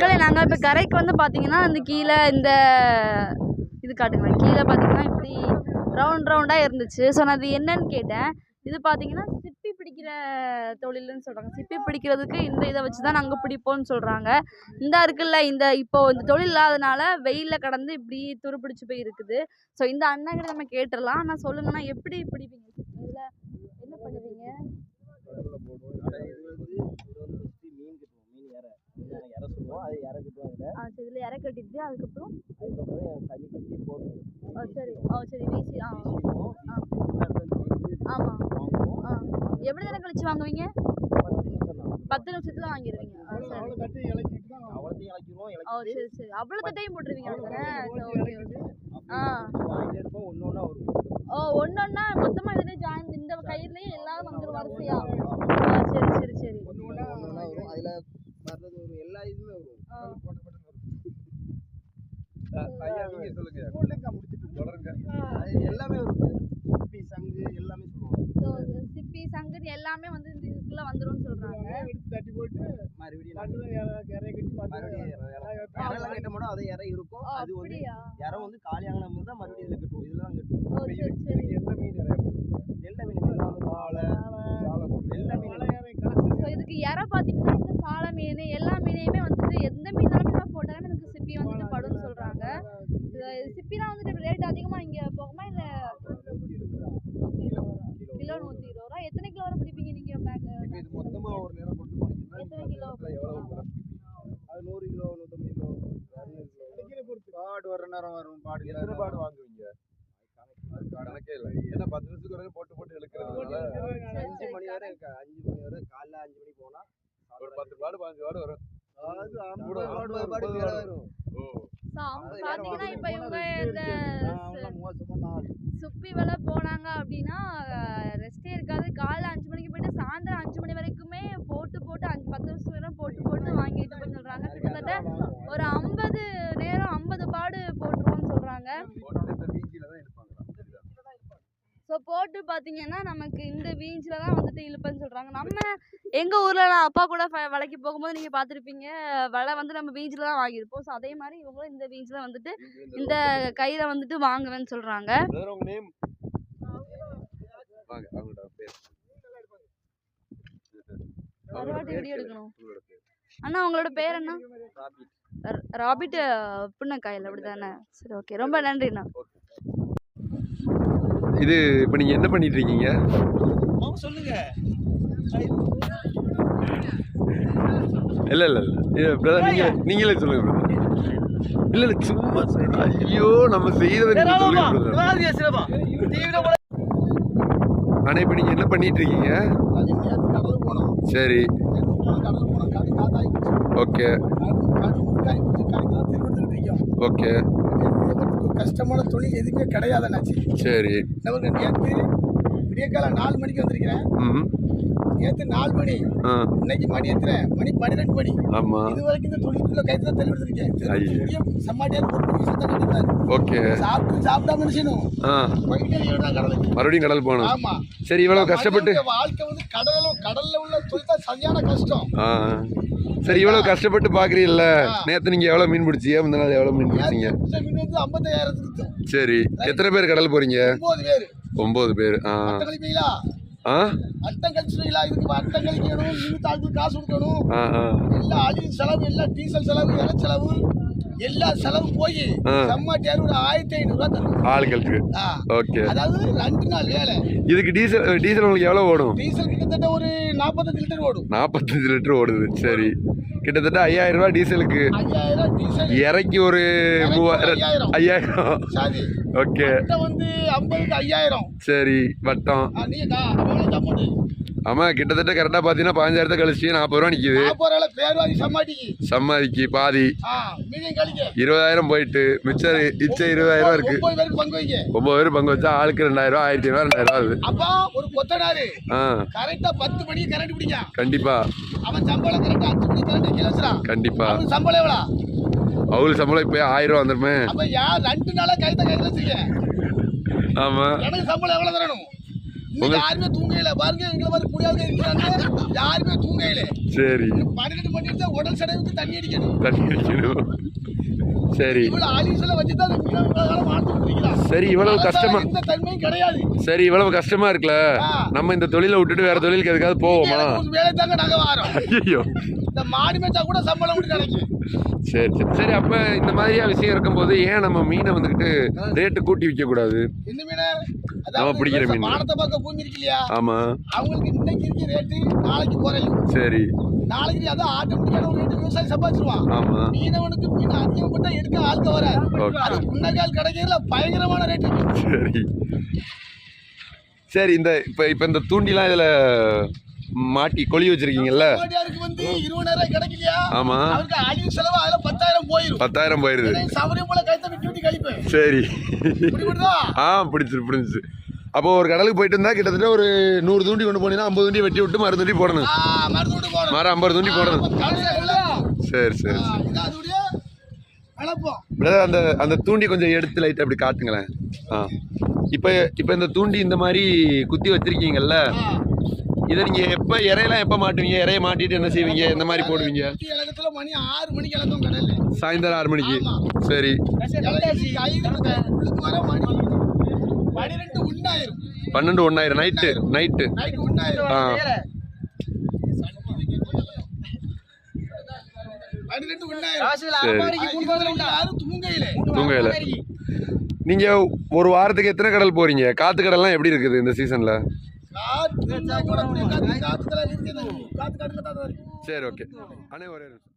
மக்களே நாங்கள் இப்போ கரைக்கு வந்து பார்த்தீங்கன்னா அந்த கீழே இந்த இது காட்டுங்களேன். கீழே பார்த்தீங்கன்னா இப்படி ரவுண்ட் ரவுண்டாக இருந்துச்சு. ஸோ நான் அது என்னன்னு கேட்டேன். இது பார்த்தீங்கன்னா சிப்பி பிடிக்கிற தொழில்னு சொல்கிறாங்க சிப்பி பிடிக்கிறதுக்கு இந்த இதை வச்சு தான் நாங்கள் பிடிப்போம்னு சொல்கிறாங்க இந்த இருக்குல்ல இந்த இப்போ இந்த தொழில் இல்லாதனால வெயிலில் கடந்து இப்படி துருப்பிடிச்சு போய் இருக்குது. ஸோ இந்த அண்ணங்கிட்ட நம்ம கேட்டுடலாம். ஆனால் சொல்லுங்கன்னா எப்படி பிடிப்பீங்க? இதில் என்ன பண்ணுவீங்க கடல்ல போடுவோம் ஆனா இது வந்து இது வந்து ஃபஸ்ட்டு மீன் கட்டுவோம் மீன் இறை மீன் இறை சொல்லுவோம். அது இறை கட்டுவாங்க ஆ சரி இதில் இறை கட்டிட்டு அதுக்கப்புறம்? அதுக்கப்புறம் தண்ணி கட்டி போட்டுருவோம் ஓ சரி. ஓ சரி வீசி ஆ. ஆமாம் ஆ. எவ்வளோ நேரம் கழிச்சு வாங்குவீங்க? பத்து நிமிஷத்துல வாங்கிடுவீங்க. ஓ சரி சரி. அவ்வளோ தட்டையும் போட்டுருவீங்க ஓகே ஓகே. ஆ. வாங்கிட்டே இருப்போம் ஒன்று ஒன்றா ஓ மொத்தமாக இதுலேயே ஜாயின் இந்த கயிறுலேயே எல்லாரும் வந்துடும் வரிசையா? சரி சரி சரி. ஒன்று வரும் அதில் வரும் எல்லா இதுவுமே வரும். ஐயா நீங்க சொல்லுங்க. தொடருங்க. எல்லாமே வரும் குப்பி சங்கு எல்லாமே சொல்லுவாங்க. சிப்பி சங்கதி எல்லாமே வந்து இந்த இதுக்குள்ளே வந்துரும்னு சொல்கிறாங்க மறுபடியும் மறுபடியும் இறலாம் கட்ட மாட்டோம் அதே இறை இருக்கும். அது வந்து இறை வந்து காலியாங்கின போது தான் மறுபடியும் இதில் கட்டுவோம். இதில் தான் கட்டுவோம். என்ன மீன் போடுவீங்க? எல்லா மீன் வாழை போடுவீங்க எல்லா மீன். இதுக்கு இறை பார்த்தீங்கன்னா இந்த சாலை மீன் எல்லா மீனையுமே வந்துட்டு எந்த மீனாலுமே நம்ம போட்டாலுமே எனக்கு சிப்பி வந்துட்டு படும்னு சொல்கிறாங்க சிப்பிலாம் வந்துட்டு ரேட் அதிகமாக இங்கே போகுமா இல்லை நூற்றி இருபது ரூபா கிலோ நூற்றி இருபது ரூபா எத்தனை கிலோ வரை பிடிப்பீங்க நீங்கள் பேக் இப்ப இது மொத்தமா ஒரு நேரம் கொண்டு போனீங்கன்னா எத்தனை இந்த கிலோ நேரத்துல எவ்வளவு மரம் பிடிப்பீங்க அது நூறு கிலோ நூற்றம்பது கிலோ இரநூறு கிலோ நேரம் வரும் பாடு எத்தனை பாடு வாங்குவீங்க? கணக்கே இல்லை. ஏன்னா பத்து நிமிஷத்துக்கு ஒரு போட்டு போட்டு இழுக்கிறதுனால அஞ்சு மணி வரை அஞ்சு மணி வரை காலைல அஞ்சு மணி போனா ஒரு பத்து பாடு வரும். சுப்பி வேலை போனாங்க அப்படின்னா ரெஸ்டே இருக்காது. காலைல அஞ்சு மணிக்கு போயிட்டு சாயந்தரம் அஞ்சு மணி வரைக்குமே போட்டு போட்டு அஞ்சு பத்து நிமிஷம் நேரம் போட்டு போட்டு வாங்கிட்டு போய் சொல்கிறாங்க கிட்டத்தட்ட ஒரு ஐம்பது நேரம் ஐம்பது பாடு போட்டுருவோம்னு சொல்கிறாங்க போட்டு இந்த பீச்சில தான் இருப்பாங்களா சரிதான் ஸோ போட்டு பார்த்தீங்கன்னா நமக்கு இந்த பீச்சில் தான் வந்துட்டு இழுப்பேன்னு சொல்கிறாங்க நம்ம எங்கள் ஊரில் நான் அப்பா கூட வலைக்கு போகும்போது நீங்கள் பார்த்துருப்பீங்க வலை வந்து நம்ம பீச்சில் தான் வாங்கியிருப்போம். ஸோ அதே மாதிரி இவங்களும் இந்த பீச்சில் வந்துட்டு இந்த கயிறை வந்துட்டு வாங்குவேன்னு சொல்கிறாங்க வீடியோ எடுக்கணும். அண்ணா உங்களோட பேர் என்ன? ராபிட். புண்ணக்காயில் அப்படி தானே சரி ஓகே ரொம்ப நன்றிண்ணா. இது இப்போ நீங்க என்ன பண்ணிட்டு இருக்கீங்க சொல்லுங்க. இல்ல இல்ல இல்ல. பிரதர் நீங்க நீங்களே சொல்லுங்க பிரதர் இல்ல இல்ல சும்மா ஐயோ நம்ம செய்யறத நீங்க சொல்லுங்க பிரதர் ஆனா இப்போ நீங்க என்ன பண்ணிட்டு இருக்கீங்க சரி. ஓகே. ஓகே. கஷ்டமான தொழில் எதுவுமே கிடையாதுன்னாச்சு சரி. நமக்கு நேற்று விடியற்கால நாலு மணிக்கு வந்திருக்கிறேன். நேற்று நாலு மணி. இன்னைக்கு மணி எத்தனை? மணி பன்னிரெண்டு மணி. ஆமா. இது வரைக்கும் இந்த தொழிலுக்குள்ள கைத்துல. முடியும் சம்மாட்டியார் சத்தம் கட்டிட்டாரு ஓகே. சாப்பிட்டு இருக்கணும் கடலுக்கு. மறுபடியும் கடல் போகணும். ஆமா. சரி இவ்வளவு கஷ்டப்பட்டு வாழ்க்கை வந்து கடல்ல கடல்ல உள்ள தொழில் தான் சரியான கஷ்டம். ஆ. சரி இவ்வளவு கஷ்டப்பட்டு பாக்குறீல்ல நேத்து நீங்க எவ்வளவு மீன் பிடிச்சீங்க? முந்தின நாள் எவ்வளவு மீன் பிடிச்சீங்க? மீன் வந்து ஐம்பத்தாயிரத்துக்கு சரி. எத்தனை பேர் கடல் போறீங்க? ஒன்பது பேர். ஒன்பது பேர் ஆ. அட்டம் கழிச்சுவீங்களா இதுக்கு அட்டம் கழிக்கணும் மீன் தாழ்த்து காசு கொடுக்கணும். எல்லா அழிவு செலவு எல்லாம் டீசல் செலவு இலை செலவு எல்லா செலவு போய். செம்மாட்டி அறுபது ஆயிரத்தி ஐநூறு ரூபா தரும் ஆளுகளுக்கு ஆ. ஓகே. அதாவது ரெண்டு நாள் வேலை. இதுக்கு டீசல் டீசல் உங்களுக்கு எவ்வளோ ஓடும்? டீசல் கிட்டத்தட்ட ஒரு நாற்பத்தஞ்சு லிட்டர் ஓடும். நாற்பத்தஞ்சு லிட்டர் ஓடுது. சரி. கிட்டத்தட்ட ஐயாயிரம் ரூபாய் டீசலுக்கு இறக்கி ஒரு மூவாயிரம் ஐயாயிரம். ஓகே. வந்து ஐம்பதுக்கு ஐயாயிரம். சரி. வட்டம். ஆ, நீங்க கா- எவ்வளவு அமௌண்ட் ஆமாம் கிட்டத்தட்ட கரெக்டாக பார்த்தீங்கன்னா பதினஞ்சாயிரத்தை கழிச்சு நாற்பது ரூபா நிற்கிது சம்மாதிக்கு பாதி. இருபதாயிரம் போயிட்டு மிச்சம் இச்ச இருபதாயிரம் இருக்கு. ஒன்பது பேர் பங்கு வச்சா ஆளுக்கு ரெண்டாயிரம் ரூபா ஆயிரத்தி ஐநூறு ரெண்டாயிரம் ரூபா அப்பா ஒரு கொத்தனாரு. ஆ. கரெக்டா பத்து மணிக்கு கரண்ட் பிடிக்கான் கண்டிப்பா. அவன் சம்பளம் கரெக்டா அஞ்சு மணிக்கு கரண்ட் வைக்க வச்சுறான் கண்டிப்பா. அவனுக்கு சம்பளம் எவ்வளோ? அவங்களுக்கு சம்பளம் இப்போ ஆயிரம் ரூபா வந்துருமே. அப்ப யார் ரெண்டு நாளா கைத்த ஆமா. எனக்கு சம்பளம் எவ்வளவு தரணும்? யாருமே தூங்கையில பாருங்க எங்களை மாதிரி புரியாத இருக்கிறாங்க யாருமே தூங்கையில சரி. பன்னெண்டு மணி தான் உடல் சடங்குக்கு தண்ணி அடிக்கணும். தண்ணி அடிக்கணும். சரி. சரி இவ்வளவு கஷ்டமா சரி இவ்வளவு கஷ்டமா இருக்குல்ல. நம்ம இந்த தொழிலை விட்டுட்டு வேற தொழிலுக்கு எதுக்காவது போவோமா? ஐயோ இந்த மாடி மேய்ச்சா கூட சம்பளம் விட்டு நினைக்கும் சரி சரி. சரி அப்ப இந்த மாதிரியா விஷயம் இருக்கும்போது ஏன் நம்ம மீனை வந்துக்கிட்டு ரேட்டு கூட்டி விற்க கூடாது நம்ம பிடிக்கிற மீன். வானத்தை பார்க்க பூமி இருக்கு இல்லையா? ஆமா. அவங்களுக்கு இன்னைக்கு இருக்க ரேட்டு நாளைக்கு குறையும். சரி. நாளைக்கு அதான் ஆட்டோமேட்டிக்கான ஒரு ரேட்டு விவசாயி சம்பாதிச்சிருவான். ஆமா. மீனவனுக்கு மீன் அதிகப்பட்டா எடுக்க ஆளுக்க Okay. அது முன்னகால் கிடைக்கிறதுல பயங்கரமான ரேட்டு சரி. சரி இந்த இப்ப இப்ப இந்த தூண்டிலாம் இதுல மாட்டி கொழி வச்சிருக்கீங்கல்ல? ஆமா. செலவு அதுல பத்தாயிரம் போயிரும். பத்தாயிரம் போயிருது. ஏன்னா சவரியம் சரி. ஆ பிடிச்சிரு பிடிச்சிச்சு அப்போ ஒரு கடலுக்கு போயிட்டு இருந்தா கிட்டத்தட்ட ஒரு நூறு தூண்டி கொண்டு போனீங்கன்னா ஐம்பது தூண்டி வெட்டி விட்டு மறு தூண்டி போடணும். மரம் ஐம்பது தூண்டி போடணும். சரி சரி பிரதர் அந்த அந்த தூண்டி கொஞ்சம் எடுத்து லைட் அப்படி காட்டுங்களேன். ஆ. இப்போ இப்போ இந்த தூண்டி இந்த மாதிரி குத்தி வச்சிருக்கீங்கல்ல இதை நீங்க எப்போ இறையெல்லாம் எப்போ மாட்டுவீங்க? இறைய மாட்டிட்டு என்ன செய்வீங்க? இந்த மாதிரி போடுவீங்க? இலக்கத்துல மணி ஆறு மணிக்கு இலக்கம் கடல்ல. சாயந்தரம் ஆறு மணிக்கு. சரி. பன்னெண்டு ஒன்றாயிரம் நைட்டு நைட்டு ஆ. தூங்கையில நீங்க ஒரு வாரத்துக்கு எத்தனை கடல் போறீங்க? காத்து கடல்லாம் எப்படி இருக்குது இந்த சீசன்ல சரி ஓகே அண்ணே ஒரே நிமிஷம்